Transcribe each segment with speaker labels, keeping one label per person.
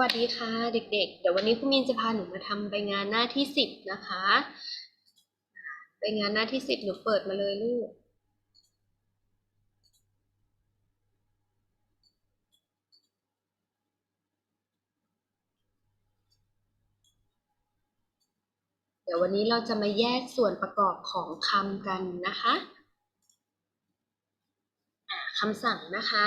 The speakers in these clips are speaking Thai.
Speaker 1: วัสดีค่ะเด็กๆ เดี๋ยววันนี้คุณมินจะพาหนูมาทำใบงานหน้าที่สิบนะคะใบงานหน้าที่สิบหนูเปิดมาเลยลูก เดี๋ยววันนี้เราจะมาแยกส่วนประกอบของคำกันนะคะำสั่งนะคะ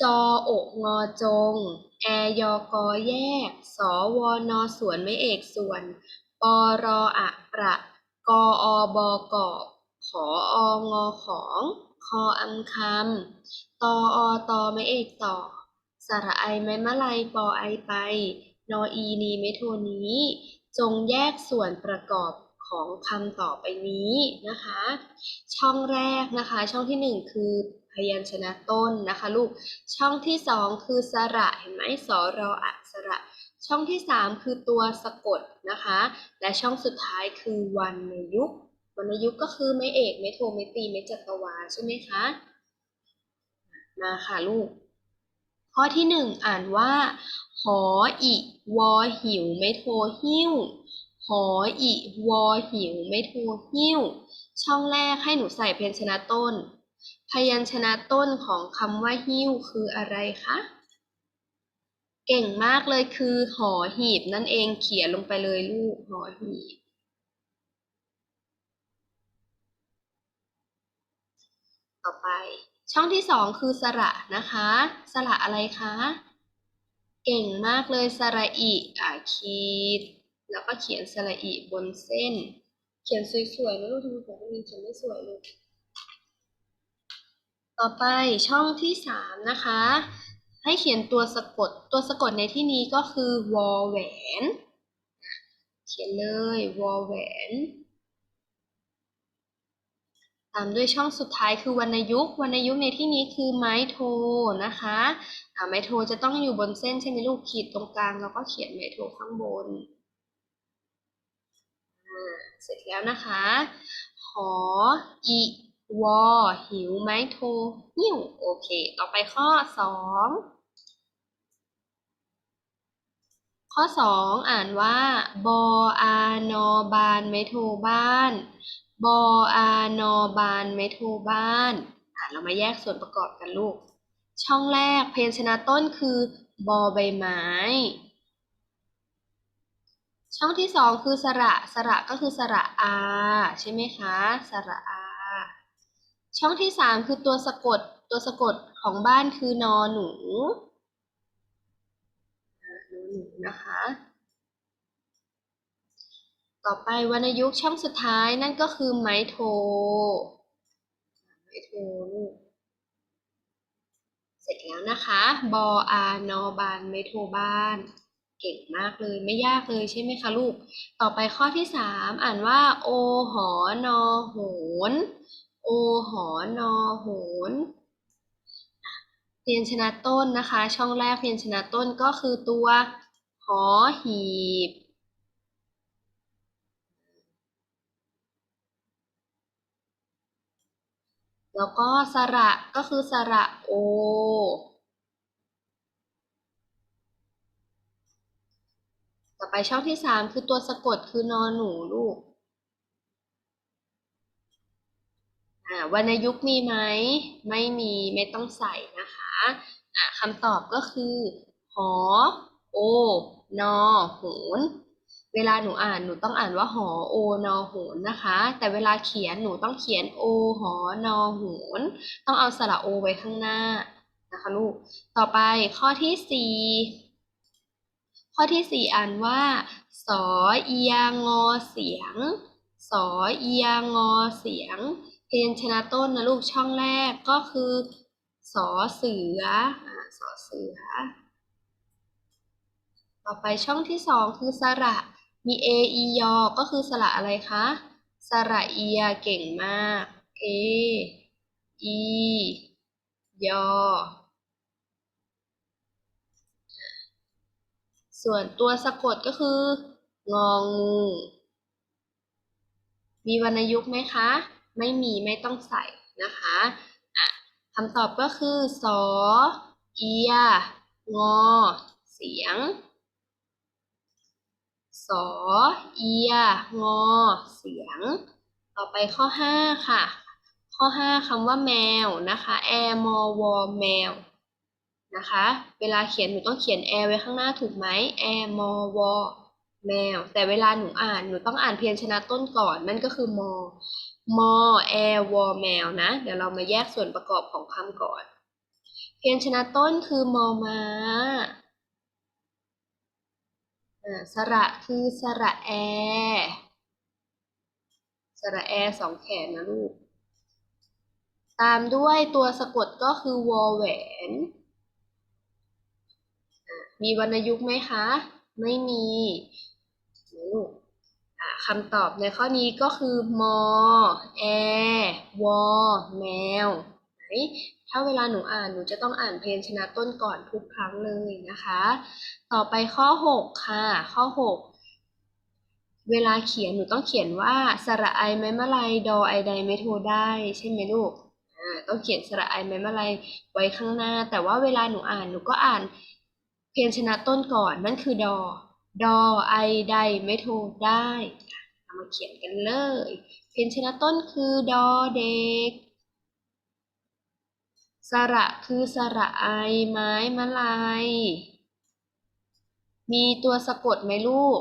Speaker 1: จออกงอจง แอยอกอแยก สวอนอสวนไม่เอกส่วน ปรออะประกออบกอบขอองอของ คออังคำตออตอไม่เอกต่อ สระไอไม้มะลัยปอไอไป นออีนีไม่โทนี้ จงแยกส่วนประกอบ ของคำต่อไปนี้นะคะ ช่องแรกนะคะ ช่องที่หนึ่งคือพยัญชนะต้นนะคะลูก ช่องที่สองคือสระเห็นไหมสอรออะสระ ช่องที่สามคือตัวสะกดนะคะ และช่องสุดท้ายคือวรรณยุกต์วรรณยุกต์ก็คือไม่เอกไม่โทไม่ตีไม่จัตวาใช่ไหมคะมาค่ะลูก ข้อที่หนึ่งอ่านว่าหออิวอหิวไม่โทหิ้ว หออิวอหิว ไม่โทหิ้ว ช่องแรกให้หนูใส่พยัญชนะต้น พยัญชนะต้นของคำว่าหิ้วคืออะไรคะ เก่งมากเลยคือหอหีบนั่นเองเขียนลงไปเลยลูกหอหีบต่อไป ช่องที่สองคือสระนะคะ สระอะไรคะ เก่งมากเลยสระอิอาขีด แล้วก็เขียนสระอิบนเส้น เขียนสวยๆนะลูกทำไมของคุณเขียนไม่สวยเลยต่อไปช่องที่สามนะคะ ให้เขียนตัวสะกด ตัวสะกดในที่นี้ก็คือวอแหวน เขียนเลยวอแหวน ตามด้วยช่องสุดท้ายคือวรรณยุกต์วรรณยุกต์ในที่นี้คือไม้โทนะคะไม้โทจะต้องอยู่บนเส้นใช่ไหมลูกขีดตรงกลางแล้วก็เขียนไม้โทข้างบน เสร็จแล้วนะคะ หออีวอหิวไหมโทหิวโอเค ต่อไปข้อสองข้อสองอ่านว่า บออานอบานไมโทบ้าน บออานอบานไมโทบ้าน อะเรามาแยกส่วนประกอบกันลูก ช่องแรกเพยัญชนะต้นคือบอใบไม้ ช่องที่สองคือสระสระก็คือสระอาใช่ไหมคะสระอาช่องที่สามคือตัวสะกดตัวสะกดของบ้านคือนอหนูนอหนูนะคะ ต่อไปวรรณยุกต์ช่องสุดท้ายนั่นก็คือไม้โทไม้โทเสร็จแล้วนะคะ บออานอบานไม้โทบ้าน เก่งมากเลย ไม่ยากเลยใช่ไหมคะลูก ต่อไปข้อที่สามอ่านว่า โอหอนอโหน โอหอนอโหนอะพยัญชนะต้นนะคะ ช่องแรกพยัญชนะต้นก็คือตัวหอหีบ แล้วก็สระก็คือสระโอ ต่อไปช่องที่สามคือตัวสะกดคือนอนหนูลูก อ่าวรรณยุกต์มีไหม ไม่มีไม่ต้องใส่นะคะอะคำตอบก็คือหอ โอ นอโหนเวลาหนูอ่านหนูต้องอ่านว่าหอโอนอโหนนะคะ แต่เวลาเขียนหนูต้องเขียนโอหอนอโหนต้องเอาสระโอไว้ข้างหน้านะคะลูก ต่อไปข้อที่สี่ อที่สี่อ่านว่า สอเอียงอเสียง สอเอียงอเสียงพยัญชนะต้นนะลูกช่องแรกก็คือ สอเสืออ่าสอเสือ ต่อไปช่องที่สองคือสระ มี a e ยอก็คือสระอะไรคะ สระเอียเก่งมาก a e ยอ ส่วนตัวสะกดก็คืององู มีวรรณยุกต์ไหมคะ ไม่มีไม่ต้องใส่นะคะอะคำตอบก็คือสอเอีย งอ เสียงสอเอีย งอ เสียง ต่อไปข้อห้าค่ะ ข้อห้าคำว่าแมวนะคะ แอมอวอแมว นะคะ เวลาเขียนหนูต้องเขียนแอไว้ข้างหน้าถูกไหมแอมอวอแมว แต่เวลาหนูอ่านหนูต้องอ่านเพียรชนะต้นก่อน นั่นก็คือมอมอแอวอแมวนะ เดี๋ยวเรามาแยกส่วนประกอบของคำก่อน เพียรชนะต้นคือมอมาอ่าสระคือสระแอสระแอสองแขนนะลูก ตามด้วยตัวสะกดก็คือวอแหวน มีวรรณยุกต์ไหมคะ ไม่มีหนลูกคำตอบในข้อนี้ก็คือ มอ แอ วอ แมว ไหน ถ้าเวลาหนูอ่านหนูจะต้องอ่านเพลงชนะต้นก่อนทุกครั้งเลยนะคะ ต่อไปข้อ 6 ค่ะ ข้อ 6 เวลาเขียนหนูต้องเขียนว่าสระไอไม้มะลายดอไอใดไม่โทได้ใช่ไหมลูก ต้องเขียนสระไอไม้มะลายไว้ข้างหน้า แต่ว่าเวลาหนูอ่านหนูก็อ่าน เพียรชนะต้นก่อนนั่นคือดอ ดอไอใดไม่โทได้เรามาเขียนกันเลย เพียรชนะต้นคือดอเด็ก สระคือสระไอไม้มะลายมีตัวสะกดไหมลูก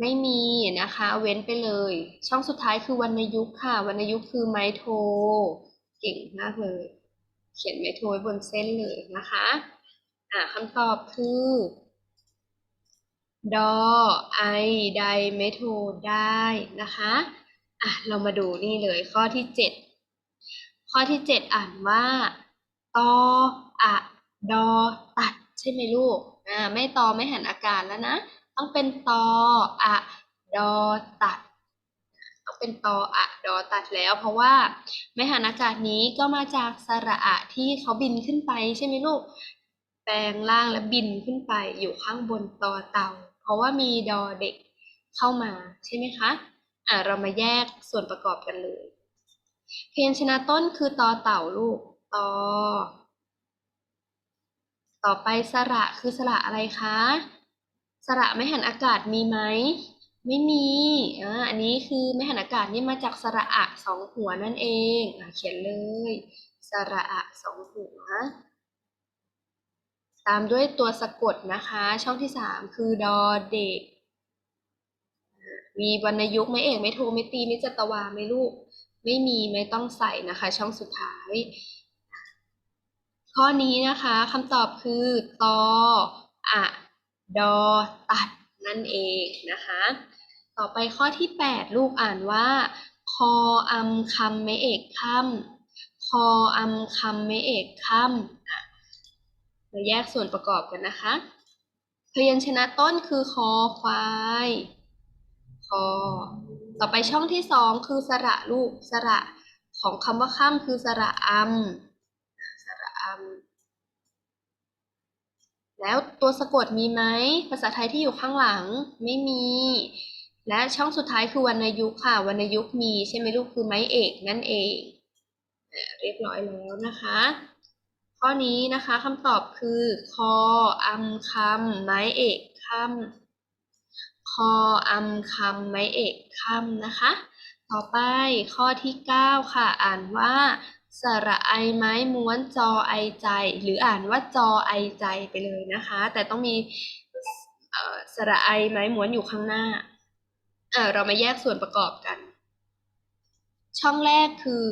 Speaker 1: ไม่มีนะคะ เว้นไปเลย ช่องสุดท้ายคือวรรณยุกต์ค่ะ วรรณยุกต์คือไม้โท เก่งมากเลย เขียนไม้โทไว้บนเส้นเลยนะคะ อ่าคำตอบคือดอไอใดไม่โทได้นะคะอะเรามาดูนี่เลยข้อที่เจ็ดข้อที่เจ็ดอ่านว่าตออะดอตัดใช่ไหมลูกอ่าไม่ตอไม่หันอากาศแล้วนะ ต้องเป็นตออะดอตัด ต้องเป็นตออะดอตัดแล้ว เพราะว่าไม่หันอากาศนี้ก็มาจากสระอะที่เขาบินขึ้นไปใช่ไหมลูก ลงร่างและบินขึ้นไปอยู่ข้างบนตอเต่า เพราะว่ามีดอเด็กเข้ามาใช่ไหมคะอ่าเรามาแยกส่วนประกอบกันเลย เพยญชนะต้นคือตอเต่าลูกตอ ต่อไปสระคือสระอะไรคะ สระไม่หันอากาศมีไหมไม่มีอ่าอันนี้คือไม่หันอากาศนี่มาจากสระอะสองหัวนั่นเองอ่าเขียนเลย สระอะสองหัว ตามด้วยตัวสะกดนะคะ ช่องที่สามคือดอเด็ก มีวรรณยุกต์ไม่เอกไม่โทไม่ตีไม่จัตวาไม่ลูก ไม่มีไม่ต้องใส่นะคะ ช่องสุดท้าย ข้อนี้นะคะคำตอบคือตออะดอตัดนั่นเองนะคะ ต่อไปข้อที่ 8 ลูกอ่านว่า คออำคำไม่เอกค่ำคออำคำไม่เอกค่ำอะ มาแยกส่วนประกอบกันนะคะ พยัญชนะต้นคือคอควายคอต่อไปช่องที่สองคือสระลูกสระของคำว่าค่ำคือสระอำสระอำแล้วตัวสะกดมีไหม ภาษาไทยที่อยู่ข้างหลังไม่มี และช่องสุดท้ายคือวรรณยุกต์ค่ะวรรณยุกต์มีใช่ไหมลูกคือไม้เอกนั่นเอง เรียบร้อยแล้วนะคะ ข้อนี้นะคะคำตอบคือ คออำคำไม้เอกคำคออำคำไม้เอกคำนะคะ ต่อไปข้อที่ 9 ค่ะ อ่านว่า สระไอไม้ม้วนจอไอใจ หรืออ่านว่าจอไอใจไปเลยนะคะ แต่ต้องมีสระไอไม้ม้วนอยู่ข้างหน้าเเรามาแยกส่วนประกอบกัน ช่องแรกคือ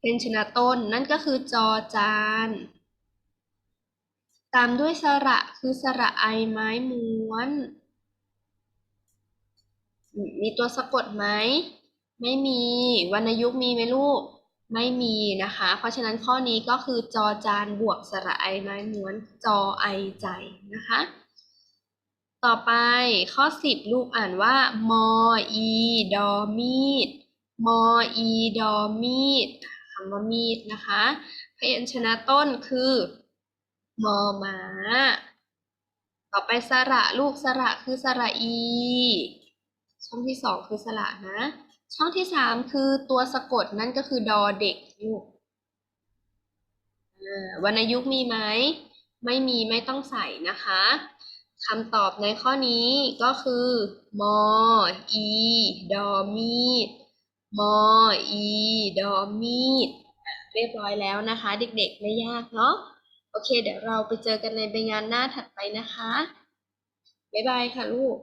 Speaker 1: เป็นชนะต้นนั่นก็คือจอจาน ตามด้วยสระคือสระไอไม้ม้วน มีตัวสะกดไหม ไม่มีวรรณยุกต์มีไหมลูก ไม่มีนะคะ เพราะฉะนั้นข้อนี้ก็คือจอจานบวกสระไอไม้ม้วนจอไอใจนะคะ ต่อไปข้อ 10 ลูกอ่านว่ามอีดอมีดมอีดอมีดคำว่ามีดนะคะพยัญชนะต้นคือ มอมาต่อไปสระลูกสระคือสระอี ช่องที่สองคือสระนะ ช่องที่สามคือตัวสะกดนั่นก็คือดอเด็กลูกวรรณยุกมีไหม ไม่มีไม่ต้องใส่นะคะคำตอบในข้อนี้ก็คือ มอ อี ดอมีด มอ อี ดอมีด เรียบร้อยแล้วนะคะ เด็กๆ ไม่ยากเนาะ โอเค เดี๋ยวเราไปเจอกันในใบงานหน้าถัดไปนะคะ บ๊ายบายค่ะลูก